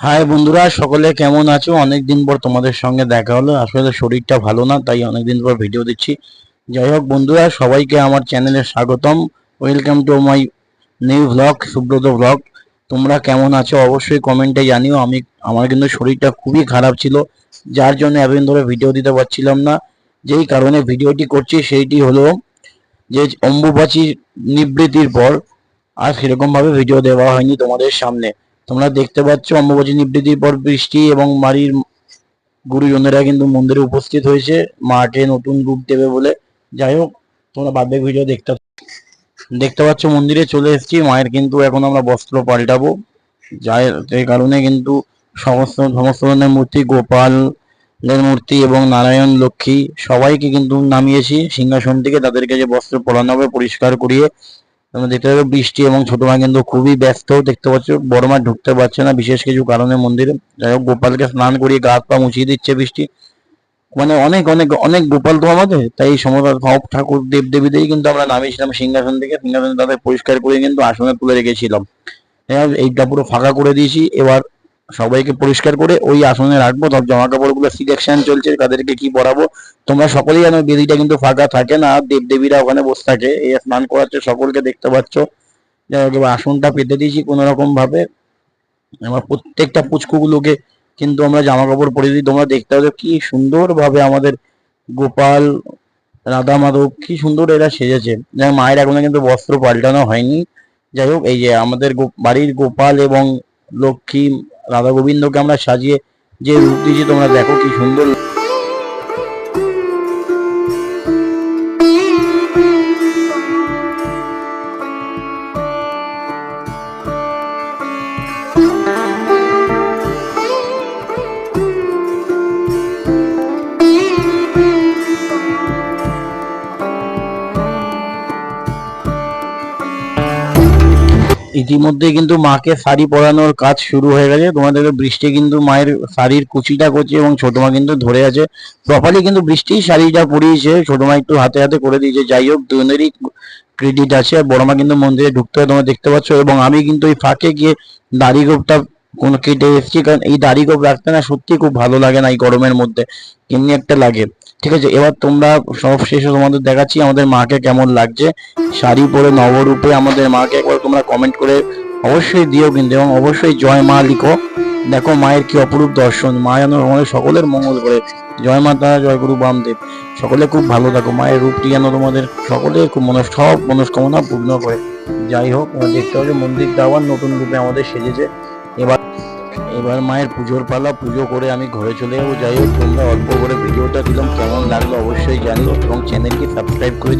High বন্ধুরা, সকলে কেমন আছো? অনেকদিন পর তোমাদের সঙ্গে দেখা হলো। আসলে শরীরটা ভালো না, তাই অনেকদিন পর ভিডিও দিচ্ছি। যাই হোক বন্ধুরা, সবাইকে আমার চ্যানেলে স্বাগতম। Welcome to my new vlog Subrata vlog তোমরা কেমন আছো? অবশ্যই কমেন্টে জানিও। আমি, আমার কিন্তু শরীরটা খুবই খারাপ ছিল, যার জন্য এতদিন ধরে ভিডিও দিতে পারছিলাম না। যেই কারণে ভিডিওটি করছি, সেইটি হলো যে অম্বুবাচী নিবৃত্তির পর আর সেরকম ভাবে ভিডিও দেওয়া হয়নি তোমাদের সামনে। তোমরা দেখতে পাচ্ছ অম্বুবাচী নিবৃত্তির পর বৃষ্টি এবং বাড়ির গুরুজনেরা কিন্তু মন্দিরে উপস্থিত হয়েছে। মাঠে নতুন রূপ দেবে বলে। যাই হোক, তোমরা বাদে ভিডিও দেখতে দেখতে পাচ্ছ মন্দিরে চলে এসেছি। মায়ের কিন্তু এখন আমরা বস্ত্র পাল্টাবো। যাই এই কারণে কিন্তু সমস্ত সমস্ত ধরনের মূর্তি গোপালের মূর্তি এবং নারায়ণ লক্ষ্মী সবাইকে কিন্তু নামিয়েছি। সিংহাসন থেকে তাদেরকে যে বস্ত্র পরানো হবে পরিষ্কার করিয়ে তোমরা দেখতে পাবে বৃষ্টি এবং ছোট মা কিন্তু খুবই ব্যস্ত, দেখতে পাচ্ছ, বড় মা ঢুকতে পারছে না বিশেষ কিছু কারণে মন্দিরে। যাই হোক, গোপালকে স্নান করিয়ে গা পা মুছিয়ে দিচ্ছে বৃষ্টি। মানে অনেক অনেক অনেক গোপাল তো আমাদের, তাই সমস্ত সব ঠাকুর দেব দেবীদেরই কিন্তু আমরা নামিয়েছিলাম সিংহাসন থেকে। সিংহাসন তাদের পরিষ্কার করে কিন্তু আসনে তুলে রেখেছিলাম। এইটা পুরো ফাঁকা করে দিয়েছি। এবার সবাইকে পরিষ্কার করে ওই আসনে রাখব। সব জামা কাপড়গুলো সিলেকশন চলছে তাদেরকে কি পরাবো? তোমরা সকলেই জানো বেদিটা কিন্তু ফাঁকা থাকে না দেব দেবীরা ওখানে বসে থাকে। এই স্নান করাচ্ছে সকলকে দেখতে পাচ্ছ। যাই হোক, এবার আসনটা পেতে দিয়েছি কোনো রকম ভাবে আমার প্রত্যেকটা পুচকুগুলোকে কিন্তু আমরা জামা কাপড় পরে দিই। তোমরা দেখতে পাচ্ছ কি সুন্দর ভাবে আমাদের গোপাল রাধা মাধব কি সুন্দর এরা সেজেছে। যাই মায়ের এখনও কিন্তু বস্ত্র পাল্টানো হয়নি। যাই হোক এই যে আমাদের বাড়ির গোপাল এবং লক্ষ্মী রাধা গোবিন্দকে আমরা সাজিয়ে যে রূপ দিয়েছি তোমরা দেখো কি সুন্দর ইতিমধ্যে কিন্তু মাকে শাড়ি পরানোর কাজ শুরু হয়ে গেছে। তোমাদের বৃষ্টি কিন্তু মায়ের শাড়ির কুচিটা করছে এবং ছোট মা কিন্তু ধরে আছে। প্রপারলি কিন্তু বৃষ্টি শাড়িটা পরিয়েছে। ছোট মা একটু হাতে হাতে করে দিয়েছে। যাই হোক, দুজনেরই ক্রেডিট আছে। আর বড় মা কিন্তু মন্দিরে ঢুকতে তোমরা দেখতে পাচ্ছ। এবং আমি কিন্তু এই ফাঁকে গিয়ে দাড়ি গোপটা কোনো কেটে এসেছি। কারণ এই দাড়ি গোপ রাখতে না সত্যি খুব ভালো লাগে না এই গরমের মধ্যে। এমনি একটা লাগে। ঠিক আছে, এবার তোমরা সব শেষে তোমাদের দেখাচ্ছি আমাদের মাকে কেমন লাগছে। শাড়ি পরে নবরূপে আমাদের মাকে একবার তোমরা কমেন্ট করে অবশ্যই দিও কিন্তু, এবং অবশ্যই জয় মা লিখো। দেখো মায়ের কি অপরূপ দর্শন, মা যেন আমাদের সকলের মঙ্গল করে। জয় মাতা জয় গুরু বামদেব। সকলে খুব ভালো থাকো, মায়ের রূপটি যেন তোমাদের সকলে খুব মনস, সব মনস্কামনা পূর্ণ করে। যাই হোক দেখতে পাবে মন্দিরটা আবার নতুন রূপে আমাদের সেজেছে। এবার এবার মায়ের পুজোর পালা, পুজো করে আমি ঘরে চলে যাব। যাই হোক, তোমরা অল্প করে ভিডিওটা দিলাম। কেমন লাগল অবশ্যই জানিও এবং চ্যানেলকে সাবস্ক্রাইব করে